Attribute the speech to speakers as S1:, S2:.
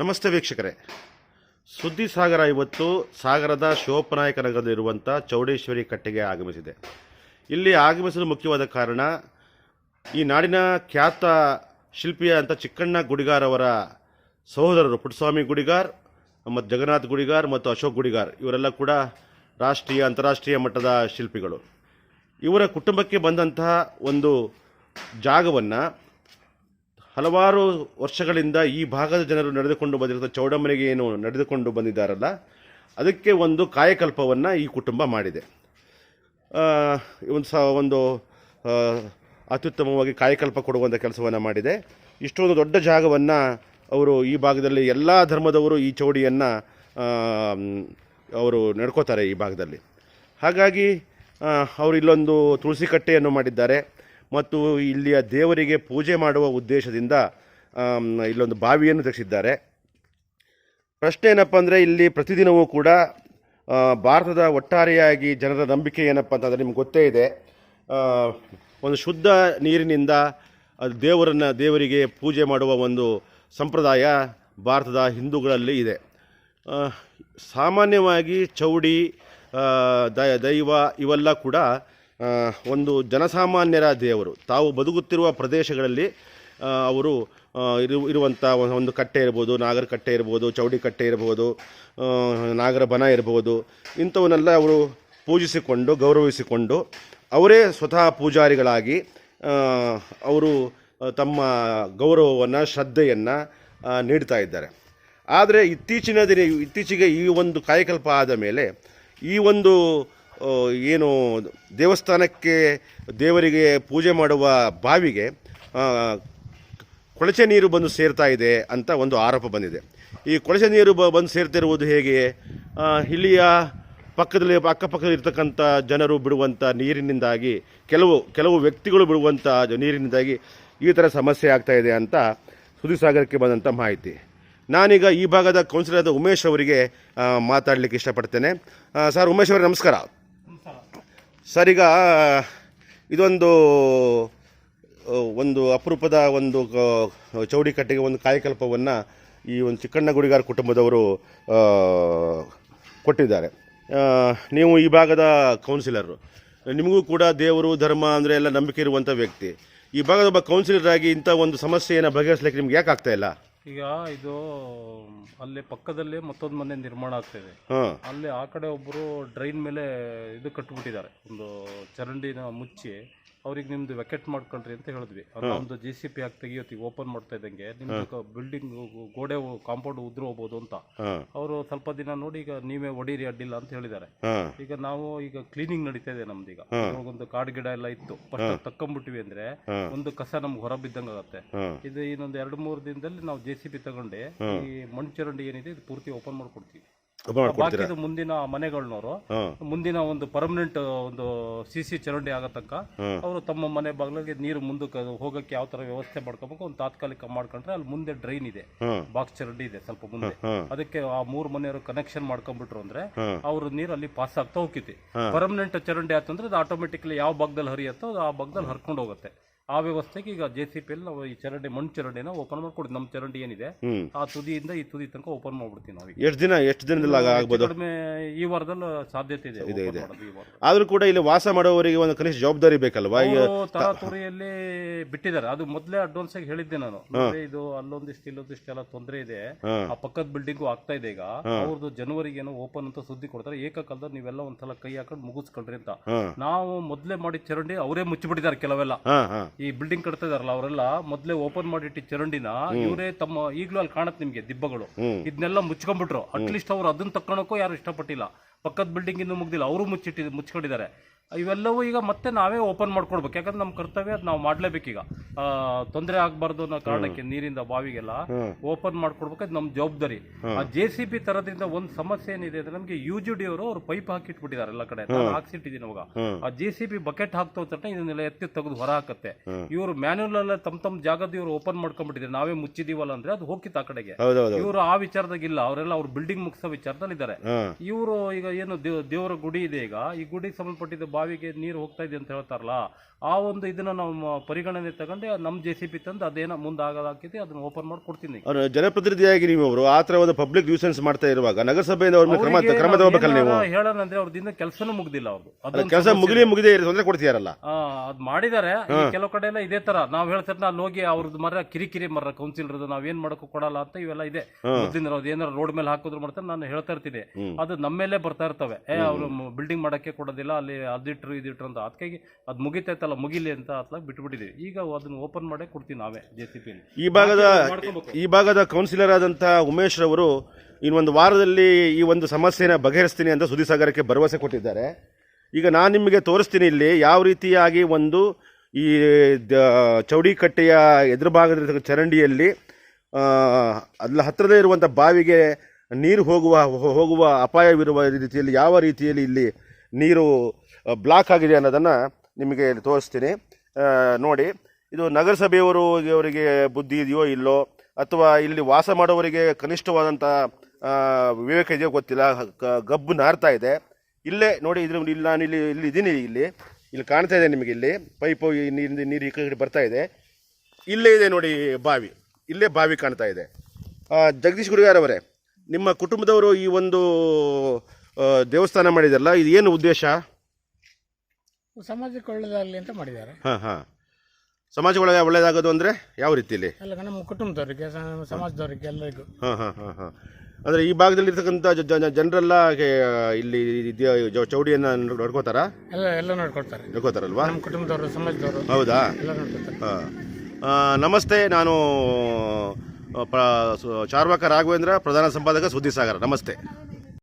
S1: ನಮಸ್ತೆ ವೀಕ್ಷಕರೇ. ಸುದ್ದಿ ಸಾಗರ ಇವತ್ತು ಸಾಗರದ ಶಿವಪ್ಪನಾಯಕ ನಗರದಲ್ಲಿರುವಂಥ ಚೌಡೇಶ್ವರಿ ಕಟ್ಟೆಗೆ ಆಗಮಿಸಿದೆ. ಇಲ್ಲಿ ಆಗಮಿಸಲು ಮುಖ್ಯವಾದ ಕಾರಣ ಈ ನಾಡಿನ ಖ್ಯಾತ ಶಿಲ್ಪಿಯ ಅಂತ ಚಿಕ್ಕಣ್ಣ ಗುಡಿಗಾರ್ ಅವರ ಸಹೋದರರು ಪುಟ್ಟಸ್ವಾಮಿ ಗುಡಿಗಾರ್, ಮತ್ತು ಜಗನ್ನಾಥ್ ಗುಡಿಗಾರ್ ಮತ್ತು ಅಶೋಕ್ ಗುಡಿಗಾರ್ ಇವರೆಲ್ಲ ಕೂಡ ರಾಷ್ಟ್ರೀಯ, ಅಂತಾರಾಷ್ಟ್ರೀಯ ಮಟ್ಟದ ಶಿಲ್ಪಿಗಳು. ಇವರ ಕುಟುಂಬಕ್ಕೆ ಬಂದಂತಹ ಒಂದು ಜಾಗವನ್ನು ಹಲವಾರು ವರ್ಷಗಳಿಂದ ಈ ಭಾಗದ ಜನರು ನಡೆದುಕೊಂಡು ಬಂದಿರುವ ಚೌಡಮ್ಮನಿಗೆ ಏನು ನಡೆದುಕೊಂಡು ಬಂದಿದ್ದಾರಲ್ಲ, ಅದಕ್ಕೆ ಒಂದು ಕಾಯಕಲ್ಪವನ್ನು ಈ ಕುಟುಂಬ ಮಾಡಿದೆ. ಒಂದು ಸ, ಒಂದು ಅತ್ಯುತ್ತಮವಾಗಿ ಕಾಯಕಲ್ಪ ಕೊಡುವಂಥ ಕೆಲಸವನ್ನು ಮಾಡಿದೆ. ಇಷ್ಟೊಂದು ದೊಡ್ಡ ಜಾಗವನ್ನು ಅವರು ಈ ಭಾಗದಲ್ಲಿ ಎಲ್ಲ ಧರ್ಮದವರು ಈ ಚೌಡಿಯನ್ನು ಅವರು ನಡ್ಕೋತಾರೆ ಈ ಭಾಗದಲ್ಲಿ. ಹಾಗಾಗಿ ಅವರು ಇಲ್ಲೊಂದು ತುಳಸಿ ಕಟ್ಟೆಯನ್ನು ಮಾಡಿದ್ದಾರೆ. ಮತ್ತು ಇಲ್ಲಿಯ ದೇವರಿಗೆ ಪೂಜೆ ಮಾಡುವ ಉದ್ದೇಶದಿಂದ ಇಲ್ಲೊಂದು ಬಾವಿಯನ್ನು ತೆಗೆಸಿದ್ದಾರೆ. ಪ್ರಶ್ನೆ ಏನಪ್ಪ ಅಂದರೆ ಇಲ್ಲಿ ಪ್ರತಿದಿನವೂ ಕೂಡ ಭಾರತದ ಒಟ್ಟಾರೆಯಾಗಿ ಜನರ ನಂಬಿಕೆ ಏನಪ್ಪ ಅಂತಂದರೆ ನಿಮ್ಗೆ ಗೊತ್ತೇ ಇದೆ. ಒಂದು ಶುದ್ಧ ನೀರಿನಿಂದ ದೇವರನ್ನು, ದೇವರಿಗೆ ಪೂಜೆ ಮಾಡುವ ಒಂದು ಸಂಪ್ರದಾಯ ಭಾರತದ ಹಿಂದೂಗಳಲ್ಲಿ ಇದೆ. ಸಾಮಾನ್ಯವಾಗಿ ಚೌಡಿ ದೈವ ಇವೆಲ್ಲ ಕೂಡ ಒಂದು ಜನಸಾಮಾನ್ಯರ ದೇವರು. ತಾವು ಬದುಕುತ್ತಿರುವ ಪ್ರದೇಶಗಳಲ್ಲಿ ಅವರು ಇರು ಇರುವಂಥ ಒಂದು ಕಟ್ಟೆ ಇರ್ಬೋದು, ನಾಗರ ಕಟ್ಟೆ ಇರ್ಬೋದು, ಚೌಡಿ ಕಟ್ಟೆ ಇರ್ಬೋದು ನಾಗರ ಬನ ಇರ್ಬೋದು, ಇಂಥವನ್ನೆಲ್ಲ ಅವರು ಪೂಜಿಸಿಕೊಂಡು, ಗೌರವಿಸಿಕೊಂಡು, ಅವರೇ ಸ್ವತಃ ಪೂಜಾರಿಗಳಾಗಿ ಅವರು ತಮ್ಮ ಗೌರವವನ್ನು, ಶ್ರದ್ಧೆಯನ್ನು ನೀಡ್ತಾ ಇದ್ದಾರೆ. ಆದರೆ ಇತ್ತೀಚಿನ ದಿನ, ಇತ್ತೀಚೆಗೆ ಈ ಒಂದು ಕಾಯಕಲ್ಪ ಆದ ಮೇಲೆ, ಈ ಒಂದು ಏನು ದೇವಸ್ಥಾನಕ್ಕೆ ದೇವರಿಗೆ ಪೂಜೆ ಮಾಡುವ ಬಾವಿಗೆ ಕೊಳಚೆ ನೀರು ಬಂದು ಸೇರ್ತಾ ಇದೆ ಅಂತ ಒಂದು ಆರೋಪ ಬಂದಿದೆ. ಈ ಕೊಳಚೆ ನೀರು ಬ, ಬಂದು ಸೇರ್ತಿರುವುದು ಹೇಗೆ? ಇಲ್ಲಿಯ ಪಕ್ಕದಲ್ಲಿ, ಅಕ್ಕಪಕ್ಕದಲ್ಲಿ ಇರ್ತಕ್ಕಂಥ ಜನರು ಬಿಡುವಂಥ ನೀರಿನಿಂದಾಗಿ, ಕೆಲವು ಕೆಲವು ವ್ಯಕ್ತಿಗಳು ಬಿಡುವಂಥ ನೀರಿನಿಂದಾಗಿ ಈ ಥರ ಸಮಸ್ಯೆ ಆಗ್ತಾ ಇದೆ ಅಂತ ಸುದ್ದಿಸಾಗರಕ್ಕೆ ಬಂದಂಥ ಮಾಹಿತಿ. ನಾನೀಗ ಈ ಭಾಗದ ಕೌನ್ಸಿಲರ್ ಉಮೇಶ್ ಅವರಿಗೆ ಮಾತಾಡಲಿಕ್ಕೆ ಇಷ್ಟಪಡ್ತೇನೆ. ಸರ್, ಉಮೇಶ್ ಅವರೇ, ನಮಸ್ಕಾರ. ಸರ್ ಇದೊಂದು ಒಂದು ಅಪರೂಪದ ಒಂದು ಚೌಡಿ ಕಟ್ಟಿಗೆ, ಒಂದು ಕಾಯಕಲ್ಪವನ್ನು ಈ ಒಂದು ಚಿಕ್ಕಣ್ಣ ಗುಡಿಗಾರ ಕುಟುಂಬದವರು ಕೊಟ್ಟಿದ್ದಾರೆ. ನೀವು ಈ ಭಾಗದ ಕೌನ್ಸಿಲರು ನಿಮಗೂ ಕೂಡ ದೇವರು, ಧರ್ಮ ಅಂದರೆ ಎಲ್ಲ ನಂಬಿಕೆ ಇರುವಂಥ ವ್ಯಕ್ತಿ. ಈ ಭಾಗದ ಒಬ್ಬ ಕೌನ್ಸಿಲರ್ ಆಗಿ ಇಂಥ ಒಂದು ಸಮಸ್ಯೆಯನ್ನು ಬಗೆಹರಿಸಲಿಕ್ಕೆ ನಿಮ್ಗೆ ಯಾಕೆ ಆಗ್ತಾಯಿಲ್ಲ
S2: ಈಗ ಇದು ಅಲ್ಲಿ ಪಕ್ಕದಲ್ಲೇ ಮತ್ತೊಂದು ಮನೆ ನಿರ್ಮಾಣ ಆಗ್ತಿದೆ.
S1: ಹಾಂ.
S2: ಅಲ್ಲಿ ಆ ಕಡೆ ಒಬ್ಬರು ಡ್ರೈನ್ ಮೇಲೆ ಇದು ಕಟ್ಬಿಟ್ಟಿದ್ದಾರೆ. ಒಂದು ಚರಂಡಿನ ಮುಚ್ಚಿ. ಅವ್ರಿಗೆ ನಿಮ್ದು ವೆಕೆಟ್ ಮಾಡ್ಕೊಂಡ್ರಿ ಅಂತ ಹೇಳಿದ್ವಿ. ಅದು ನಮ್ದು ಜೆ ಸಿ ಪಿ ಆಗಿ ತೆಗಿಯೋತಿ ಓಪನ್ ಮಾಡ್ತಾ ಇದ್ದಂಗೆ ನಿಮ್ದು ಬಿಲ್ಡಿಂಗ್ ಗೋಡೆ ಕಾಂಪೌಂಡ್ ಉದ್ರು ಹೋಗ್ಬೋದು ಅಂತ. ಅವರು ಸ್ವಲ್ಪ ದಿನ ನೋಡಿ ಈಗ ನೀವೇ ಒಡೀರಿ ಅಡ್ಡಿಲ್ಲ ಅಂತ ಹೇಳಿದ್ದಾರೆ. ಈಗ ನಾವು ಈಗ ಕ್ಲೀನಿಂಗ್ ನಡೀತಾ ಇದೆ ನಮ್ದೀಗ. ಒಂದು ಕಾಡ್ ಗಿಡ ಎಲ್ಲ ಇತ್ತು. ಫಸ್ಟ್ ತಕ್ಕೊಂಬಿಟ್ಟಿವಿ ಅಂದ್ರೆ ಒಂದು ಕಸ ನಮ್ಗೆ ಹೊರ ಬಿದ್ದಂಗೆ ಆಗತ್ತೆ ಇದು ಇನ್ನೊಂದು ಎರಡು ಮೂರು ದಿನದಲ್ಲಿ ನಾವು ಜೆ ಸಿ ಬಿ ತಗೊಂಡು. ಈ ಮಣ್ಣು ಚರಂಡಿ ಏನಿದೆ ಇದು ಪೂರ್ತಿ ಓಪನ್ ಮಾಡ್ಕೊಡ್ತೀವಿ.
S1: ಮಾಡ್ಕೊಡ್ತೀರಾ
S2: ಬಾಕಿದು ಮುಂದಿನ ಮನೆಗಳನ್ನವರು ಮುಂದಿನ ಒಂದು ಪರ್ಮನೆಂಟ್ ಒಂದು ಸಿ ಸಿ ಚರಂಡಿ
S1: ಆಗತಕ್ಕ.
S2: ಅವರು ತಮ್ಮ ಮನೆ ಬಾಗಿಲಿಗೆ ನೀರು ಮುಂದಕ್ಕೆ ಹೋಗಕ್ಕೆ ಯಾವ ತರ ವ್ಯವಸ್ಥೆ ಮಾಡ್ಕೋಬೇಕು ಒಂದು ತಾತ್ಕಾಲಿಕ ಮಾಡ್ಕೊಂಡ್ರೆ ಅಲ್ಲಿ ಮುಂದೆ ಡ್ರೈನ್ ಇದೆ. ಬಾಕ್ಸ್ ಚರಂಡಿ ಇದೆ ಸ್ವಲ್ಪ ಮುಂದೆ. ಅದಕ್ಕೆ ಆ ಮೂರು ಮನೆಯವರು ಕನೆಕ್ಷನ್ ಮಾಡ್ಕೊಂಡ್ಬಿಟ್ರು ಅಂದ್ರೆ
S1: ಅವರು
S2: ಅವ್ರ ನೀರು ಅಲ್ಲಿ ಪಾಸ್ ಆಗ್ತಾ ಹೋಗ್ತೈತಿ ಪರ್ಮನೆಂಟ್ ಚರಂಡಿ ಆತಂದ್ರೆ ಅದು ಆಟೋಮೆಟಿಕ್ಲಿ ಯಾವ ಭಾಗದಲ್ಲಿ ಹರಿಯುತ್ತೋ ಅದು ಆ ಭಾಗದಲ್ಲಿ ಹರ್ಕೊಂಡು ಹೋಗುತ್ತೆ. ಆ ವ್ಯವಸ್ಥೆಗೆ ಈಗ ಜೆ ಸಿ ಪಿ ನಾವು ಈ ಚರಂಡಿ ಮಣ್ಣು ಚರಂಡಿನ ಓಪನ್ ಮಾಡ್ಕೊಡ್ತೀವಿ ನಮ್ಮ ಚರಂಡಿ ಏನಿದೆ ಆ ತುದಿಯಿಂದ ಈ ತುದಿ ತನಕ ಓಪನ್ ಮಾಡ್ಬಿಡ್ತೀವಿ ನಾವು
S1: ಎಷ್ಟು ದಿನ ಎಷ್ಟು ದಿನದಲ್ಲಿ ಆಗ- ಆಗ್ಬೋದು?
S2: ಕಡಿಮೆ ಈ ವಾರದಲ್ಲಿ ಸಾಧ್ಯತೆ ಇದೆ ಇದೆ ಇದೆ.
S1: ಆದರೂ ಕೂಡ ಇಲ್ಲಿ ವಾಸ ಮಾಡುವವರಿಗೆ ಒಂದು ಕನಿಷ್ಠ ಜವಾಬ್ದಾರಿ ಬೇಕಲ್ವಾ? ಈಗ
S2: ತರಾತುರಿಯಲ್ಲಿ ಬಿಟ್ಟಿದ್ದಾರೆ. ಅದು ಮೊದಲೇ ಅಡ್ವಾನ್ಸ್ ಆಗಿ ಹೇಳಿದ್ದೆ ನಾನು. ಇದು ಅಲ್ಲೊಂದಿಷ್ಟು ಇಲ್ಲೊಂದಿಷ್ಟು ಎಲ್ಲ ತೊಂದರೆ ಇದೆ. ಆ ಪಕ್ಕದ ಬಿಲ್ಡಿಂಗು ಆಗ್ತಾ ಇದೆ ಈಗ. ಅವ್ರದ್ದು ಜನವರಿಗೆ ಏನೋ ಓಪನ್ ಅಂತ ಸುದ್ದಿ ಕೊಡ್ತಾರೆ. ಏಕಕಾಲದಲ್ಲಿ ನೀವೆಲ್ಲ ಒಂದ್ಸಲ ಕೈ ಹಾಕೊಂಡು ಮುಗಿಸ್ಕೊಳ್ರಿ ಅಂತ. ನಾವು ಮೊದಲೇ ಮಾಡಿ ಚರಂಡಿ ಅವರೇ ಮುಚ್ಚಿಬಿಟ್ಟಿದ್ದಾರೆ ಕೆಲವೆಲ್ಲ. ಈ ಬಿಲ್ಡಿಂಗ್ ಕಟ್ತಾ ಇದಾರಲ್ಲ ಅವರೆಲ್ಲ ಮೊದ್ಲೇ ಓಪನ್ ಮಾಡಿಟ್ಟಿ ಚರಂಡಿನ ಇವರೇ ತಮ್ಮ ಈಗಲೂ ಅಲ್ಲಿ ಕಾಣತ್ ನಿಮ್ಗೆ ದಿಬ್ಬಗಳು. ಇದನ್ನೆಲ್ಲ ಮುಚ್ಕೊಂಡ್ಬಿಟ್ರು. ಅಟ್ಲೀಸ್ಟ್ ಅವ್ರು ಅದನ್ನ ತಕ್ಕೊಳಕ್ಕೂ ಯಾರು ಇಷ್ಟಪಟ್ಟಿಲ್ಲ. ಪಕ್ಕದ ಬಿಲ್ಡಿಂಗ್ ಇನ್ನೂ ಮುಗ್ದಿಲ್ಲ. ಅವರು ಮುಚ್ಚಿಟ್ಟಿ ಮುಚ್ಕೊಂಡಿದ್ದಾರೆ. ಇವೆಲ್ಲವೂ ಈಗ ಮತ್ತೆ ನಾವೇ ಓಪನ್ ಮಾಡ್ಕೊಡ್ಬೇಕು ಯಾಕಂದ್ರೆ ನಮ್ಮ ಕರ್ತವ್ಯ ಅದು ನಾವು ಮಾಡ್ಲೇಬೇಕೀಗ ತೊಂದರೆ ಆಗಬಾರ್ದು ಅನ್ನೋ ಕಾರಣಕ್ಕೆ ನೀರಿಂದ ಬಾವಿಗೆಲ್ಲ ಓಪನ್ ಮಾಡ್ಕೊಡ್ಬೇಕು ಅದು ನಮ್ಮ ಜವಾಬ್ದಾರಿ. ಆ ಜೆ ಸಿ ಬಿ ತರದಿಂದ ಒಂದು ಸಮಸ್ಯೆ ಏನಿದೆ ಅಂದ್ರೆ ನಮಗೆ ಯು ಜಿ ಡಿ ಅವರು ಅವ್ರು ಪೈಪ್ ಹಾಕಿಟ್ಬಿಟ್ಟಿದ್ದಾರೆ ಎಲ್ಲ ಕಡೆ. ನಾನು ಹಾಕ್ಸಿಟ್ಟಿದ್ದೀನಿ ಅವಾಗ ಆ ಜೆ ಸಿ ಬಿ ಬಕೆಟ್ ಹಾಕ್ತೋ ತಕ್ಷಣ ಇದನ್ನೆಲ್ಲ ಎತ್ತಿ ತೆಗೆದು ಹೊರ ಹಾಕತ್ತೆ. ಇವರು ಮ್ಯಾನ್ಯಲ್ ಎಲ್ಲ ತಮ್ಮ ತಮ್ಮ ಜಾಗದ ಇವರು ಓಪನ್ ಮಾಡ್ಕೊಂಡ್ಬಿಟ್ಟಿದ್ದಾರೆ. ನಾವೇ ಮುಚ್ಚಿದೀವಲ್ಲ ಅಂದ್ರೆ ಅದು ಹೋಗಿತ್ತು ಆ ಕಡೆಗೆ. ಇವರು ಆ ವಿಚಾರದಾಗಿಲ್ಲ ಅವರೆಲ್ಲ ಅವ್ರ ಬಿಲ್ಡಿಂಗ್ ಮುಗಿಸೋ ವಿಚಾರದಲ್ಲಿ ಇದ್ದಾರೆ ಇವರು ಈಗ ಏನು ದೇವರ ಗುಡಿ ಇದೆ ಈಗ. ಈ ಗುಡಿಗೆ ಸಂಬಂಧಪಟ್ಟಿದ್ದ ಬಾವಿಗೆ ನೀರು ಹೋಗ್ತಾ ಇದೆ ಅಂತ ಹೇಳ್ತಾರಲ್ಲ ಆ ಒಂದು ಇದನ್ನ ನಾವು ಪರಿಗಣನೆ ತಗೊಂಡು ನಮ್ಮ ಜೆ ಸಿ ಪಿ ತಂದು ಅದೇನೋ ಮುಂದೆ ಅದನ್ನು ಅದನ್ನ ಓಪನ್ ಮಾಡಿ ಕೊಡ್ತೀನಿ.
S1: ಅವ್ರು ಜನಪ್ರತಿನಿಧಿಯಾಗಿ ನೀವು ಅವರು ಆ ಥರ ಒಂದು ಪಬ್ಲಿಕ್ ನ್ಯೂಸೆನ್ಸ್ ಮಾಡ್ತಾ ಇರುವಾಗ ನಗರಸಭೆಯಿಂದ ಅವ್ರ ಕ್ರಮ ಕ್ರಮ ತಗೋಬೇಕಲ್ಲ ನೀವು?
S2: ಅವ್ರದ್ದು ಕೆಲಸನೂ ಮುಗ್ದಿಲ್ಲ ಅವ್ರದ್ದು
S1: ಕೆಲಸ ಮುಗಿಲಿ ಮುಗಿದೇ ಇರೋ ತೊಂದರೆ ಕೊಡ್ತೀಯಾರಲ್ಲ
S2: ಅದ್ ಮಾಡಿದ್ದಾರೆ ಕೆಲವು ಕಡೆ ಎಲ್ಲ ಇದೇ ತರ. ನಾವ್ ಹೇಳ್ತಾರೆ ನಾನು ಹೋಗಿ ಅವ್ರದ್ದು ಮರ ಕಿರಿಕಿರಿ ಮರ ಕೌನ್ಸಿಲರ್ದು ನಾವ್ ಏನ್ ಮಾಡಕ್ಕೂ ಕೊಡಲ್ಲ ಅಂತ ಇವೆಲ್ಲ ಇದೆ. ಮೊದ್ಲಿಂದ ಅವ್ರು ಏನಾರ ರೋಡ್ ಮೇಲೆ ಹಾಕಿದ್ರು ಮಾಡ್ತಾರೆ ನಾನು ಹೇಳ್ತಾ ಇರ್ತೀನಿ. ಅದು ನಮ್ಮ ಮೇಲೆ ಬರ್ತಾ ಇರ್ತವೆ. ಏ ಅವ್ರು ಬಿಲ್ಡಿಂಗ್ ಮಾಡಕ್ಕೆ ಕೊಡೋದಿಲ್ಲ ಅಲ್ಲಿ ಅದಿಟ್ರು ಇದಿಟ್ರು ಅಂತ. ಅದಕ್ಕಾಗಿ ಅದು ಮುಗಿತೈತಲ್ಲ ಮುಗಿಲಿ ಅಂತ ಅತ್ಲಾಗ ಬಿಟ್ಬಿಟ್ಟಿದ್ದೀವಿ ಈಗ ಅದನ್ನು ಓಪನ್ ಮಾಡೇ ಕೊಡ್ತೀವಿ ನಾವೇ ಜೆ ಸಿ
S1: ಈ ಭಾಗದ ಈ ಭಾಗದ ಕೌನ್ಸಿಲರ್ ಆದಂಥ ಉಮೇಶ್ ರವರು ಇನ್ನೊಂದು ವಾರದಲ್ಲಿ ಈ ಒಂದು ಸಮಸ್ಯೆನ ಬಗೆಹರಿಸ್ತೀನಿ ಅಂತ ಸುದ್ದಿಸಾಗರಕ್ಕೆ ಭರವಸೆ ಕೊಟ್ಟಿದ್ದಾರೆ. ಈಗ ನಾನು ನಿಮಗೆ ತೋರಿಸ್ತೀನಿ ಇಲ್ಲಿ ಯಾವ ರೀತಿಯಾಗಿ ಒಂದು ಈ ದ- ಚೌಡಿಕಟ್ಟೆಯ ಎದುರು ಭಾಗದ ಚರಂಡಿಯಲ್ಲಿ ಅದ್ರ ಅಲ್ಲ ಹತ್ತಿರದೇ ಇರುವಂಥ ಬಾವಿಗೆ ನೀರು ಹೋಗುವ ಹೋಗುವ ಅಪಾಯವಿರುವ ರೀತಿಯಲ್ಲಿ ಯಾವ ರೀತಿಯಲ್ಲಿ ಇಲ್ಲಿ ನೀರು ಬ್ಲಾಕ್ ಆಗಿದೆ ಅನ್ನೋದನ್ನು ನಿಮಗೆ ಇಲ್ಲಿ ತೋರಿಸ್ತೀನಿ. ನೋಡಿ, ಇದು ನಗರಸಭೆಯವರು ಅವರಿಗೆ ಬುದ್ಧಿ ಇದೆಯೋ ಇಲ್ಲೋ, ಅಥವಾ ಇಲ್ಲಿ ವಾಸ ಮಾಡೋವರಿಗೆ ಕನಿಷ್ಠವಾದಂಥ ವಿವೇಕ ಇದೆಯೋ ಗೊತ್ತಿಲ್ಲ ಗಬ್ಬು ನಾರ್ತಾ ಇದೆ. ಇಲ್ಲೇ, ನೋಡಿ, ಇದ್ರ, ಇಲ್ಲಿ ನಾನು ಇಲ್ಲಿ ಇಲ್ಲಿ ಇದ್ದೀನಿ ಇಲ್ಲಿ ಇಲ್ಲಿ ಕಾಣ್ತಾ ಇದೆ ನಿಮಗೆ ಇಲ್ಲಿ, ಪೈಪು, ಈ ನೀರಿನ ನೀರು ಈ ಕಡೆ ಬರ್ತಾ ಇದೆ. ಇಲ್ಲೇ ಇದೆ ನೋಡಿ ಬಾವಿ, ಇಲ್ಲೇ ಬಾವಿ ಕಾಣ್ತಾ ಇದೆ. ಜಗದೀಶ್ ಗುರುಗಾರವರೇ ನಿಮ್ಮ ಕುಟುಂಬದವರು ಈ ಒಂದು ದೇವಸ್ಥಾನ ಮಾಡಿದಾರಲ್ಲ, ಇದು ಏನು ಉದ್ದೇಶ?
S3: ಸಮಾಜಕ್ಕೆ ಒಳ್ಳೇದಾಗಲಿ ಅಂತ ಮಾಡಿದ್ದಾರೆ.
S1: ಹಾಂ ಹಾಂ. ಸಮಾಜಗಳಿಗೆ ಒಳ್ಳೆಯದಾಗೋದು ಅಂದರೆ ಯಾವ ರೀತಿಯಲ್ಲಿ?
S3: ಎಲ್ಲ ನಮ್ಮ ಕುಟುಂಬದವರಿಗೆ ಸ- ಸಮಾಜದವರಿಗೆ ಎಲ್ಲರಿಗೂ
S1: ಹಾಂ ಹಾಂ ಹಾಂ ಹಾಂ. ಅಂದರೆ ಈ ಭಾಗದಲ್ಲಿ ಇರ್ತಕ್ಕಂಥ ಜ- ಜನ- ಜನರೆಲ್ಲ ಇಲ್ಲಿ ಚೌಡಿಯನ್ನ ಜ- ಚೌಡಿಯನ್ನು ನೋಡ್ಕೋತಾರಾ?
S3: ಎಲ್ಲ ಎಲ್ಲ ನೋಡ್ಕೊಳ್ತಾರೆ.
S1: ನೋಡ್ಕೋತಾರಲ್ವಾ?
S3: ನಮ್ಮ ಕುಟುಂಬದವರು ಸಮಾಜದವರು
S1: ಹೌದಾ?
S3: ಎಲ್ಲ ನೋಡ್ಕೊಳ್ತಾರೆ.
S1: ಹಾಂ. ನಮಸ್ತೆ ನಾನು ಆ, ಪ್ರ ಸು- ಚಾರ್ವಾಕ ರಾಘವೇಂದ್ರ ಪ್ರಧಾನ ಸಂಪಾದಕ ಸುದ್ದಿ ಸಾಗರ ನಮಸ್ತೆ.